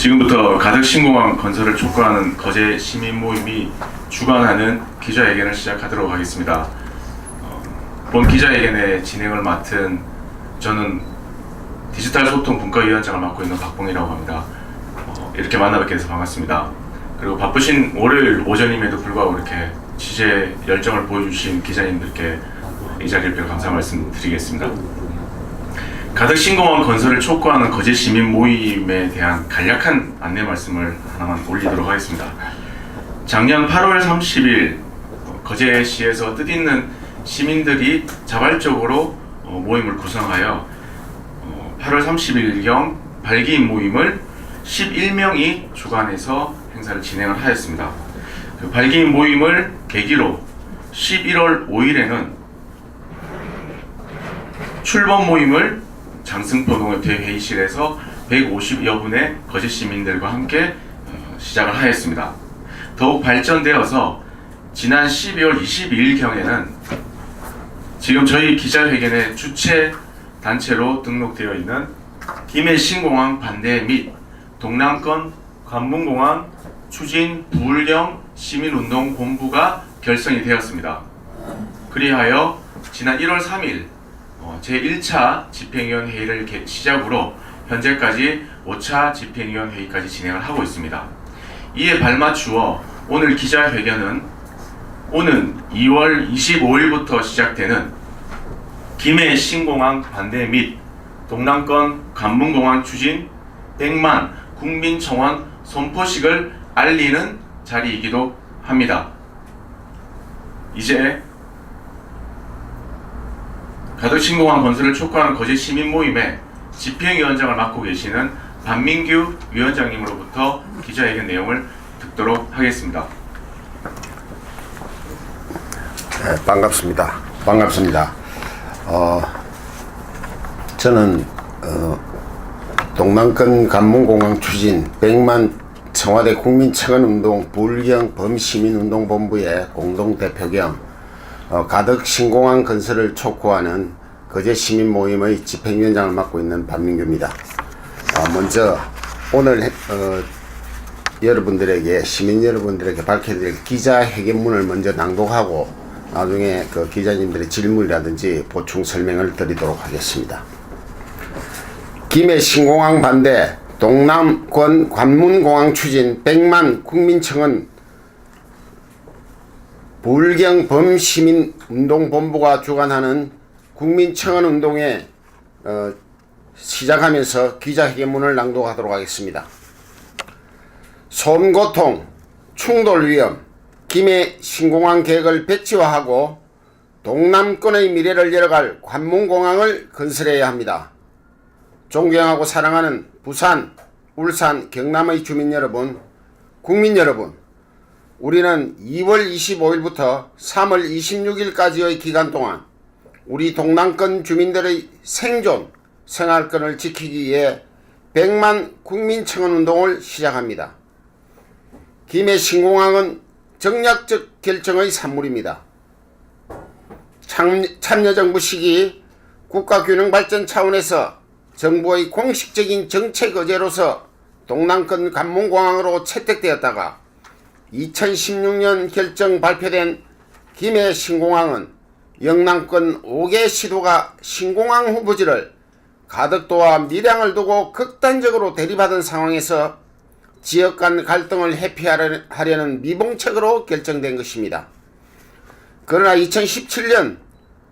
지금부터 가덕 신공항 건설을 촉구하는 거제 시민 모임이 주관하는 기자회견을 시작하도록 하겠습니다. 어, 본 기자회견의 진행을 맡은 저는 디지털 소통 분과위원장을 맡고 있는 박봉이라고 합니다. 어, 이렇게 만나뵙게 돼서 반갑습니다. 그리고 바쁘신 월요일 오전임에도 불구하고 이렇게 취재 열정을 보여주신 기자님들께 이 자리를 빌어 감사 말씀드리겠습니다. 가덕 신공항 건설을 촉구하는 거제 시민 모임에 대한 간략한 안내 말씀을 하나만 올리도록 하겠습니다. 작년 8월 30일 거제시에서 뜻있는 시민들이 자발적으로 어, 모임을 구성하여 어, 8월 30일경 발기인 모임을 11명이 주관해서 행사를 진행을 하였습니다. 그 발기인 모임을 계기로 11월 5일에는 출범 모임을 장승포 농협회 회의실에서 150여 분의 거제 시민들과 함께 어, 시작을 하였습니다. 더욱 발전되어서 지난 12월 22일경에는 지금 저희 기자회견의 주최 단체로 등록되어 있는 김해 신공항 반대 및 동남권 관문공항 추진 부울경 시민운동 본부가 결성이 되었습니다. 그리하여 지난 1월 3일 어, 제1차 집행위원 회의를 개- 시작으로 현재까지 5차 집행위원 회의까지 진행을 하고 있습니다. 이에 발맞추어 오늘 기자회견은 오는 2월 25일부터 시작되는 김해 신공항 반대 및 동남권 관문공항 추진 100만 국민청원 선포식을 알리는 자리이기도 합니다. 이제 가덕신공항 건설을 촉구하는 거제 시민 모임의 집행위원장을 맡고 계시는 반민규 위원장님으로부터 기자회견 내용을 듣도록 하겠습니다. 네, 반갑습니다. 반갑습니다. 어, 저는 어, 동남권 관문공항 추진 100만 청와대 국민청원운동 불경 범시민운동본부의 공동대표 겸 어, 가덕 신공항 건설을 촉구하는 거제 시민 모임의 집행위원장을 맡고 있는 반민규입니다. 어, 먼저 오늘 해- 어, 여러분들에게 시민 여러분들에게 밝혀드릴 기자회견문을 먼저 낭독하고 나중에 그 기자님들의 질문이라든지 보충 설명을 드리도록 하겠습니다. 김해 신공항 반대 동남권 관문공항 추진 100만 국민청원 불경 범시민운동본부가 주관하는 국민청원 운동에 어, 시작하면서 기자회견문을 낭독하도록 하겠습니다. 손고통, 충돌 위험, 김해 신공항 계획을 백지화하고 동남권의 미래를 열어갈 관문공항을 건설해야 합니다. 존경하고 사랑하는 부산, 울산, 경남의 주민 여러분, 국민 여러분, 우리는 2월 25일부터 3월 26일까지의 기간 동안 우리 동남권 주민들의 생존, 생활권을 지키기 위해 100만 국민청원 운동을 시작합니다. 김해 신공항은 정략적 결정의 산물입니다. 참, 참여정부 시기 국가균형 발전 차원에서 정부의 공식적인 정책 의제로서 동남권 관문공항으로 채택되었다가 2016년 결정 발표된 김해 신공항은 영남권 5개 시도가 신공항 후보지를 가덕도와 밀양을 두고 극단적으로 대립하던 상황에서 지역 간 갈등을 회피하려는 미봉책으로 결정된 것입니다. 그러나 2017년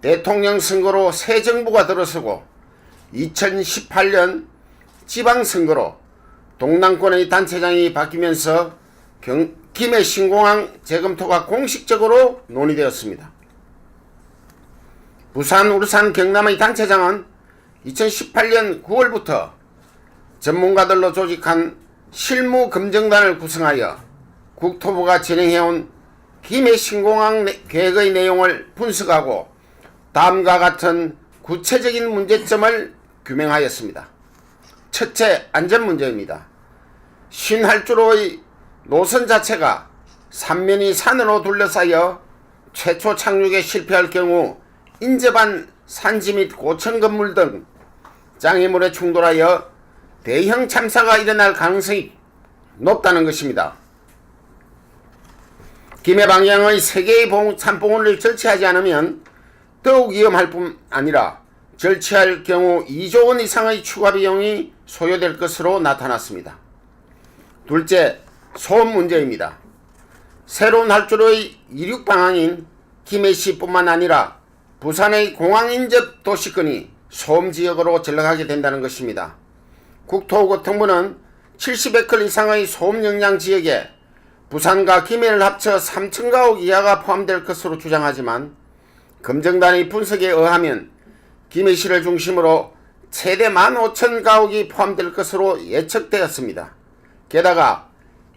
대통령 선거로 새 정부가 들어서고 2018년 지방선거로 동남권의 단체장이 바뀌면서 경, 김해 신공항 재검토가 공식적으로 논의되었습니다. 부산, 울산, 경남의 단체장은 2018년 9월부터 전문가들로 조직한 실무 검증단을 구성하여 국토부가 진행해온 김해 신공항 내- 계획의 내용을 분석하고 다음과 같은 구체적인 문제점을 규명하였습니다. 첫째, 안전 문제입니다. 신할주로의 노선 자체가 삼면이 산으로 둘러싸여 최초 착륙에 실패할 경우 인접한 산지 및 고층 건물 등 장애물에 충돌하여 대형 참사가 일어날 가능성이 높다는 것입니다. 김해 방향의 세계의 봉, 산봉우를 절취하지 않으면 더욱 위험할 뿐 아니라 절취할 경우 2조 원 이상의 추가 비용이 소요될 것으로 나타났습니다. 둘째, 소음 문제입니다. 새로운 활주로의 이륙 방향인 김해시뿐만 아니라 부산의 공항 인접 도시권이 소음 지역으로 전락하게 된다는 것입니다. 국토교통부는 70에클 이상의 소음 영향 지역에 부산과 김해를 합쳐 3천 가옥 이하가 포함될 것으로 주장하지만 검정단의 분석에 의하면 김해시를 중심으로 최대 15,000 가옥이 포함될 것으로 예측되었습니다. 게다가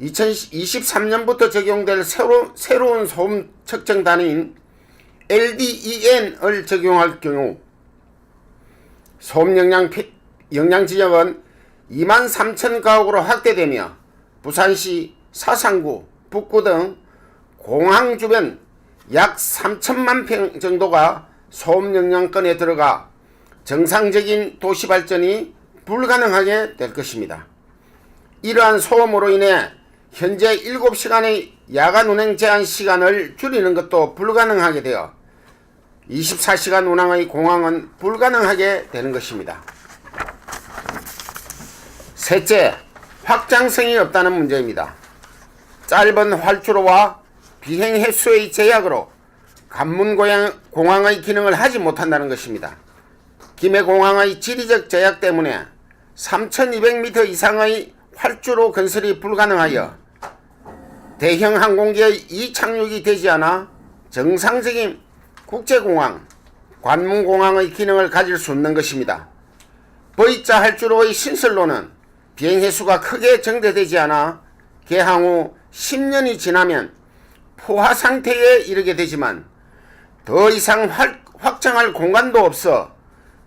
2023년부터 적용될 새로, 새로운 소음 측정 단위인 LDEN을 적용할 경우 소음 영향, 피- 영향 지역은 2만 3천 가옥으로 확대되며 부산시 사상구, 북구 등 공항 주변 약 3천만 평 정도가 소음 영향권에 들어가 정상적인 도시 발전이 불가능하게 될 것입니다. 이러한 소음으로 인해 현재 7시간의 야간 운행 제한 시간을 줄이는 것도 불가능하게 되어 24시간 운항의 공항은 불가능하게 되는 것입니다. 셋째, 확장성이 없다는 문제입니다. 짧은 활주로와 비행 횟수의 제약으로 관문 고양- 공항의 기능을 하지 못한다는 것입니다. 김해공항의 지리적 제약 때문에 3200m 이상의 활주로 건설이 불가능하여 대형 항공기의 이착륙이 되지 않아 정상적인 국제공항, 관문공항의 기능을 가질 수 없는 것입니다. V자 활주로의 신설로는 비행 횟수가 크게 정대되지 않아 개항 후 10년이 지나면 포화 상태에 이르게 되지만 더 이상 활- 확장할 공간도 없어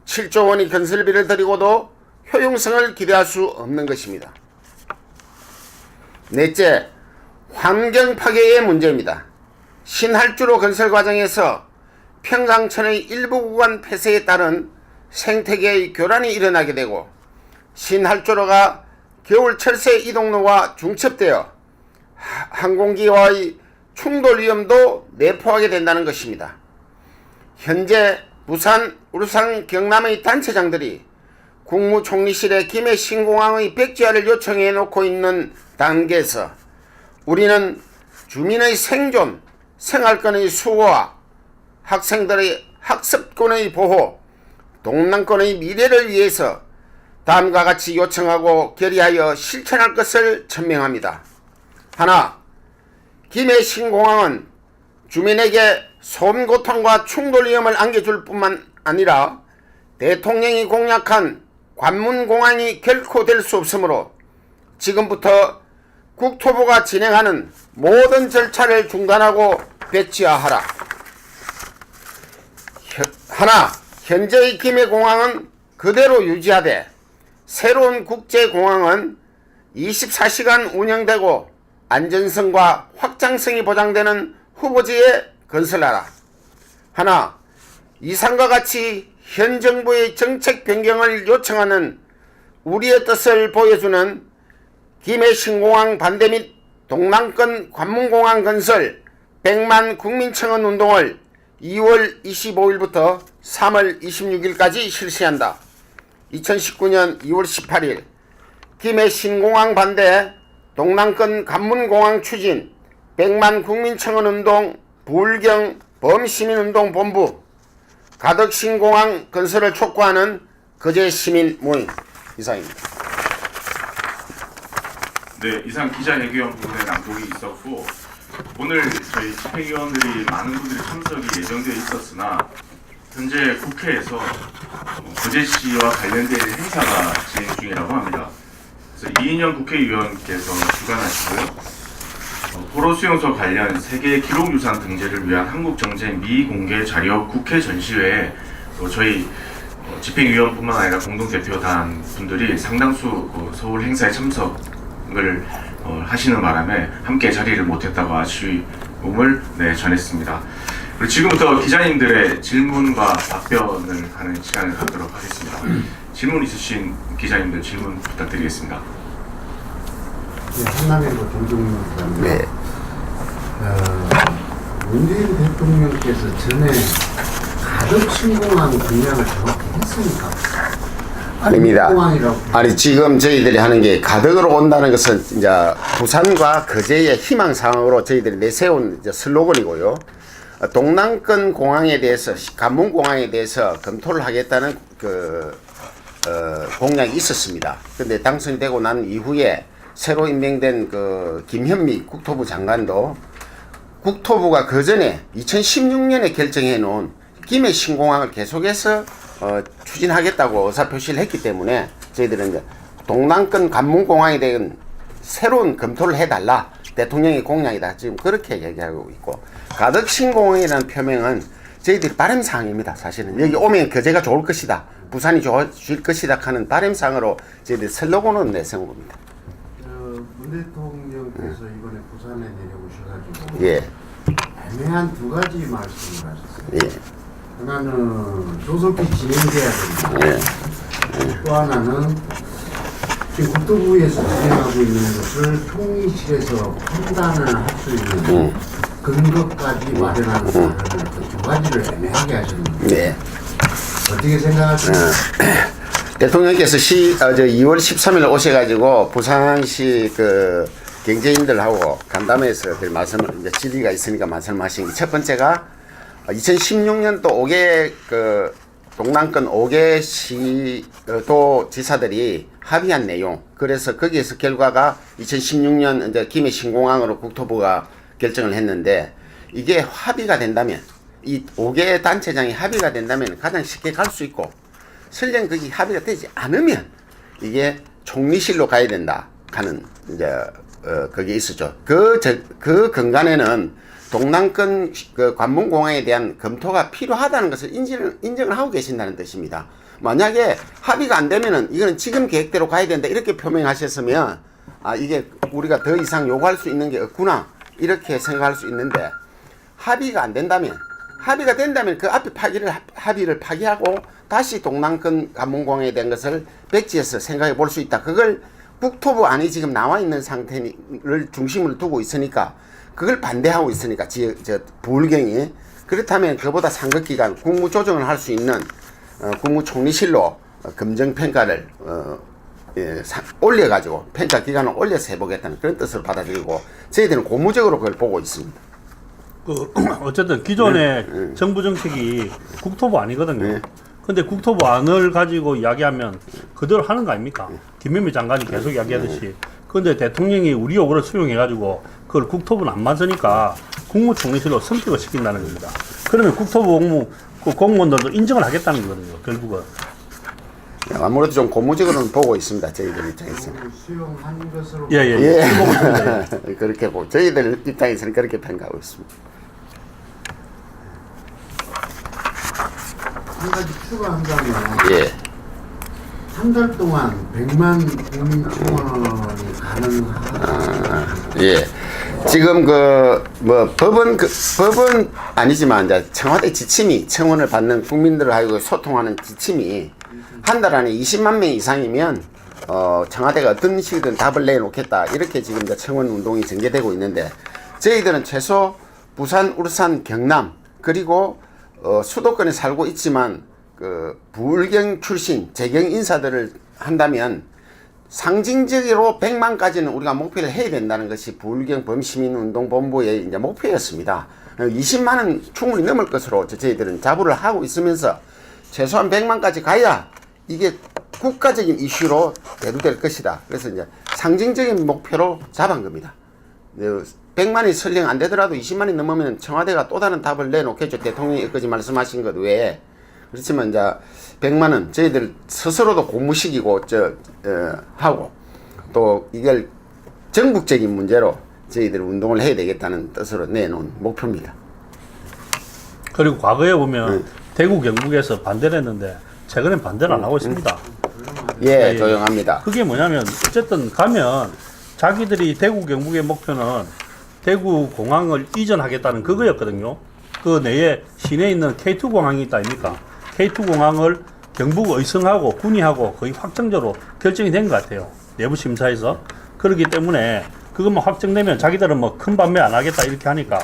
7조 원의 건설비를 들이고도 효용성을 기대할 수 없는 것입니다. 넷째, 환경 파괴의 문제입니다. 신할주로 건설 과정에서 평강천의 일부 구간 폐쇄에 따른 생태계의 교란이 일어나게 되고 신할주로가 겨울 철새 이동로와 중첩되어 하- 항공기와의 충돌 위험도 내포하게 된다는 것입니다. 현재 부산, 울산, 경남의 단체장들이 국무총리실에 김해 신공항의 백지화를 요청해 놓고 있는 단계에서 우리는 주민의 생존, 생활권의 수호와 학생들의 학습권의 보호, 동남권의 미래를 위해서 다음과 같이 요청하고 결의하여 실천할 것을 천명합니다. 하나, 김해 신공항은 주민에게 소음 고통과 충돌 위험을 안겨줄 뿐만 아니라 대통령이 공약한 관문공항이 결코 될 수 없으므로 지금부터 국토부가 진행하는 모든 절차를 중단하고 배치하라. 현- 하나, 현재의 김해공항은 그대로 유지하되 새로운 국제공항은 24시간 운영되고 안전성과 확장성이 보장되는 후보지에 건설하라. 하나, 이상과 같이 현 정부의 정책 변경을 요청하는 우리의 뜻을 보여주는 김해 신공항 반대 및 동남권 관문공항 건설 100만 국민청원 운동을 2월 25일부터 3월 26일까지 실시한다. 2019년 2월 18일 김해 신공항 반대 동남권 관문공항 추진 100만 국민청원 운동 불경 범시민운동 본부 가덕 신공항 건설을 촉구하는 거제 시민 모임 이상입니다. 네, 이상 기자회견 부분에 낭독이 있었고 오늘 저희 집행위원들이 많은 분들이 참석이 예정되어 있었으나 현재 국회에서 어, 거제시와 관련된 행사가 진행 중이라고 합니다. 그래서 이인영 국회의원께서 주관하시고요. 어, 포로 수용소 관련 세계 기록 유산 등재를 위한 한국 정책 미공개 자료 국회 전시회에 또 저희 어, 집행위원뿐만 아니라 공동대표단 분들이 상당수 어, 서울 행사에 참석 을 어, 하시는 바람에 함께 자리를 못했다고 아쉬움을 네, 전했습니다. 그리고 지금부터 기자님들의 질문과 답변을 하는 시간을 갖도록 하겠습니다. 질문 있으신 기자님들 질문 부탁드리겠습니다. 네, 한남일보 정종민 기자입니다. 네. 어, 문재인 대통령께서 전에 가덕 신공항 공약을 정확히 했습니까? 아닙니다. 아니 지금 저희들이 하는 게 가덕으로 온다는 것은 이제 부산과 거제의 희망사항으로 저희들이 내세운 슬로건이고요. 어, 동남권 공항에 대해서 간문 공항에 대해서 검토를 하겠다는 그 어, 공약이 있었습니다. 근데 당선이 되고 난 이후에 새로 임명된 그 김현미 국토부 장관도 국토부가 그 전에 2016년에 결정해 놓은 김해 신공항을 계속해서 어, 추진하겠다고 의사표시를 했기 때문에 저희들은 이제 동남권 관문공항에 대한 새로운 검토를 해달라. 대통령의 공약이다. 지금 그렇게 얘기하고 있고. 가덕 신공항이라는 표명은 저희들이 바람사항입니다 사실은. 여기 오면 거제가 좋을 것이다. 부산이 좋아질 것이다 하는 바람사항으로 저희들이 슬로건을 내세운 겁니다. 어, 문 대통령께서 이번에 부산에 내려오셔가지고 예. 애매한 두 가지 말씀을 하셨어요. 예. 하나는 조속히 진행돼야 된다. 예. 또 하나는 지금 국토부에서 진행하고 있는 것을 총리실에서 판단을 할 수 있는 근거까지 마련하는 발언을 그두 가지를 애매하게 하셨는데 네. 어떻게 생각하세요? 대통령께서 시, 어, 저 2월 13일 오셔가지고 부산시 그 경제인들하고 간담회에서 그 말씀을 이제 질의가 있으니까 말씀하신 게첫 번째가 2016년도 5개 그 동남권 5개 시도 지사들이 합의한 내용. 그래서 거기에서 결과가 2016년 이제 김해 신공항으로 국토부가 결정을 했는데 이게 합의가 된다면 이 5개 단체장이 합의가 된다면 가장 쉽게 갈 수 있고 설령 그게 합의가 되지 않으면 이게 총리실로 가야 된다 하는 이제 어 그게 있었죠. 그 저, 그 근간에는 동남권 그 관문공항에 대한 검토가 필요하다는 것을 인정을 인정을 하고 계신다는 뜻입니다. 만약에 합의가 안 되면은 이거는 지금 계획대로 가야 된다 이렇게 표명하셨으면 아 이게 우리가 더 이상 요구할 수 있는 게 없구나 이렇게 생각할 수 있는데 합의가 안 된다면 합의가 된다면 그 앞에 파기를 합- 합의를 파기하고 다시 동남권 관문공항에 대한 것을 백지에서 생각해 볼 수 있다. 그걸 국토부 안에 지금 나와 있는 상태를 중심으로 두고 있으니까 그걸 반대하고 있으니까 지, 저 부울경이 그렇다면 그보다 상급 기간 국무조정을 할 수 있는 어, 국무총리실로 어, 검정 평가를 어, 예, 사- 올려가지고 평가 기간을 올려서 해보겠다는 그런 뜻으로 받아들이고 저희들은 고무적으로 그걸 보고 있습니다. 그 어쨌든 기존의 정부 정책이 국토부 아니거든요. 네. 근데 국토부 안을 가지고 이야기하면 그대로 하는 거 아닙니까? 김현미 장관이 계속 이야기하듯이. 근데 대통령이 우리 요구를 수용해가지고 그걸 국토부는 안 맞으니까 국무총리실로 선택을 시킨다는 겁니다. 그러면 국토부 공무 그 공무원들도 인정을 하겠다는 거거든요. 결국은. 예, 아무래도 좀 고무적으로는 보고 있습니다. 저희들 입장에서는. 그걸 수용한 것으로 예, 예, 예. 예. 보고 있습니다. 예. 그렇게 보고 저희들 입장에서는 그렇게 평가하고 있습니다. 한 가지 추가한다면 예. 한 달 동안 100만 국민 청원이 가능하다. 예. 지금 그 뭐 법은 그 법은 아니지만 이제 청와대 지침이 청원을 받는 국민들하고 소통하는 지침이 한 달 안에 20만 명 이상이면 어 청와대가 어떤 식이든 답을 내놓겠다 이렇게 지금 이제 청원 운동이 전개되고 있는데 저희들은 최소 부산, 울산, 경남 그리고 어 수도권에 살고 있지만 그 부울경 출신 재경 인사들을 한다면 상징적으로 100만까지는 우리가 목표를 해야 된다는 것이 부울경 범시민운동본부의 이제 목표였습니다. 20만은 충분히 넘을 것으로 저- 저희들은 자부를 하고 있으면서 최소한 100만까지 가야 이게 국가적인 이슈로 대두될 것이다. 그래서 이제 상징적인 목표로 잡은 겁니다. 100만이 설령 안 되더라도 20만이 넘으면 청와대가 또 다른 답을 내놓겠죠. 대통령이 여기까지 말씀하신 것 외에. 그렇지만 이제 100만 원 저희들 스스로도 고무식이고 저 어, 하고 또 이걸 전국적인 문제로 저희들 운동을 해야 되겠다는 뜻으로 내놓은 목표입니다. 그리고 과거에 보면 대구 경북에서 반대를 했는데 최근엔 반대를 안 하고 있습니다. 예, 예. 조용합니다. 그게 뭐냐면 어쨌든 가면 자기들이 대구 경북의 목표는 대구 공항을 이전하겠다는 그거였거든요. 그 내에 시내에 있는 K2 공항이 있다 아닙니까? K2 공항을 경북 의성하고 군의하고 거의 확정적으로 결정이 된 것 같아요. 내부 심사에서 그렇기 때문에 그것만 확정되면 자기들은 뭐 큰 반매 안 하겠다 이렇게 하니까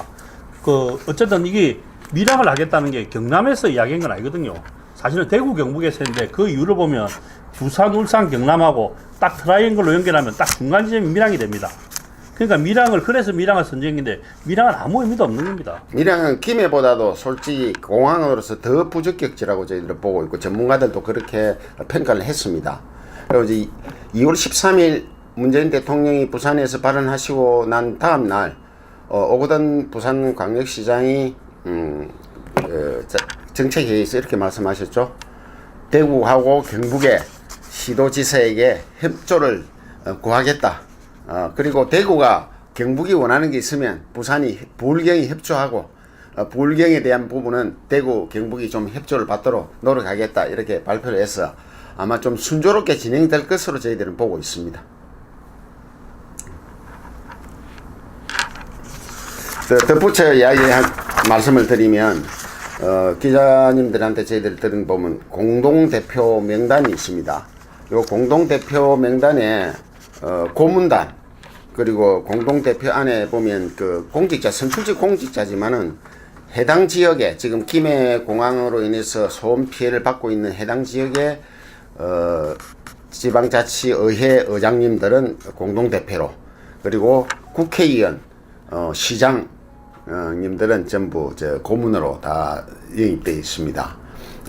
그 어쨌든 이게 밀항을 하겠다는 게 경남에서 이야기한 건 아니거든요. 사실은 대구 경북에서 했는데 그 이유를 보면 부산, 울산, 경남하고 딱 트라이앵글로 연결하면 딱 중간 지점이 밀항이 됩니다. 그러니까 밀항을 그래서 밀항을 선정했는데 밀항은 아무 의미도 없는 겁니다. 밀양은 김해보다도 솔직히 공항으로서 더 부적격지라고 저희들은 보고 있고 전문가들도 그렇게 평가를 했습니다. 그리고 이제 2월 13일 문재인 대통령이 부산에서 발언하시고 난 다음 날 어, 오거돈 부산 광역시장이 음, 어, 자- 정책회의에서 이렇게 말씀하셨죠. 대구하고 경북의 시도지사에게 협조를 어, 구하겠다. 어, 그리고 대구가 경북이 원하는 게 있으면 부산이 부울경이 협조하고 어, 부울경에 대한 부분은 대구 경북이 좀 협조를 받도록 노력하겠다 이렇게 발표를 해서 아마 좀 순조롭게 진행될 것으로 저희들은 보고 있습니다. 더 덧붙여 이야기한 말씀을 드리면 어, 기자님들한테 저희들 들은 보면 공동 대표 명단이 있습니다. 요 공동 대표 명단에 어, 고문단 그리고 공동 대표 안에 보면 그 공직자 선출직 공직자지만은 해당 지역에 지금 김해 공항으로 인해서 소음 피해를 받고 있는 해당 지역에 어, 지방자치의회 의장님들은 공동 대표로 그리고 국회의원 어, 시장 어, 님들은 전부 저 고문으로 다 영입되어 있습니다.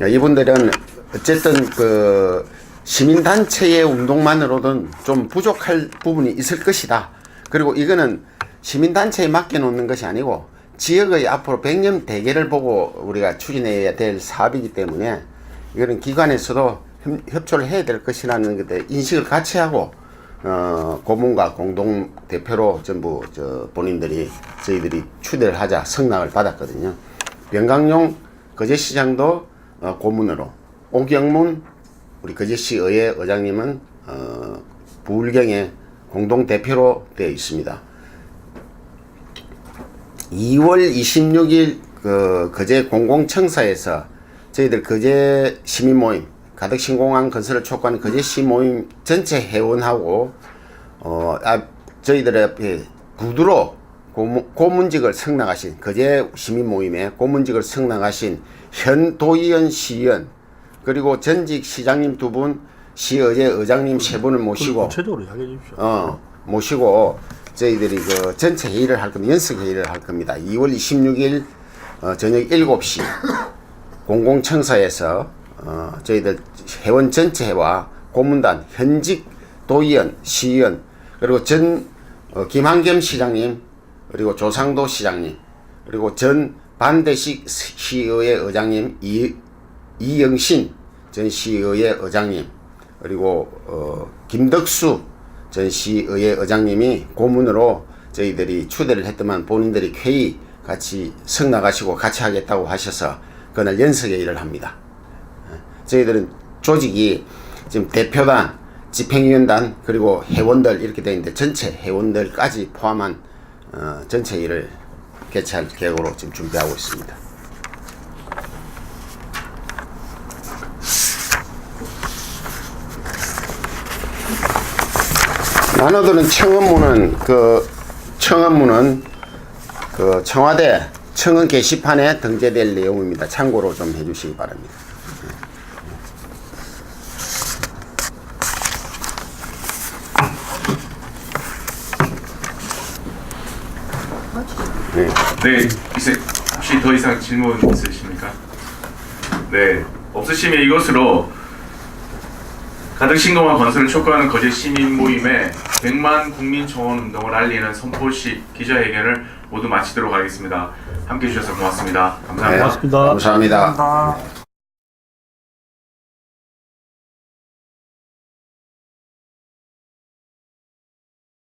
어, 이분들은 어쨌든 그 시민단체의 운동만으로는 좀 부족할 부분이 있을 것이다. 그리고 이거는 시민단체에 맡겨놓는 것이 아니고 지역의 앞으로 100년 대계를 보고 우리가 추진해야 될 사업이기 때문에 이거는 기관에서도 협- 협조를 해야 될 것이라는 것에 인식을 같이 하고 어, 고문과 공동 대표로 전부 저 본인들이 저희들이 추대를 하자 성락을 받았거든요. 병강용 거제시장도 어, 고문으로 오경문 우리 거제시 의회 의장님은 어, 부울경의 공동 대표로 되어 있습니다. 2월 26일 그 거제 공공청사에서 저희들 거제 시민 모임 가덕 신공항 건설을 촉구하는 거제 시 모임 전체 회원하고 어 아, 저희들의 앞에 구두로 고문, 고문 직을 승낙하신 거제 시민 모임에 고문직을 승낙하신 현 도의원 시의원 그리고 전직 시장님 두분 시의회 의장님 세 분을 모시고 구체적으로 이야기해 주십시오. 어, 모시고 저희들이 그 전체 회의를 할 겁니다. 연습 회의를 할 겁니다. 2월 26일 어, 저녁 7시 공공청사에서 어, 저희들 회원 전체와 고문단 현직 도의원, 시의원 그리고 전 어, 김한겸 시장님 그리고 조상도 시장님 그리고 전 반대식 시의회 의장님 이, 이영신 전 시의회 의장님 그리고 어, 김덕수 전 시의회 의장님이 고문으로 저희들이 추대를 했더만 본인들이 회의 같이 성나가시고 같이 하겠다고 하셔서 그날 연석회의를 합니다. 예. 저희들은 조직이 지금 대표단, 집행위원단 그리고 회원들 이렇게 되어 있는데 전체 회원들까지 포함한 어, 전체 일을 개최할 계획으로 지금 준비하고 있습니다. 나눠드는 청원문은 그 청원문은 그 청와대 청원 게시판에 등재될 내용입니다. 참고로 좀 해주시기 바랍니다. 네, 이제 혹시 더 이상 질문 있으십니까? 네, 없으시면 이것으로 가덕 신공항 건설을 촉구하는 거제 시민 모임의 100만 국민 청원 운동을 알리는 선포식 기자회견을 모두 마치도록 하겠습니다. 함께 해주셔서 고맙습니다. 감사합니다. 고맙습니다. 감사합니다. 감사합니다.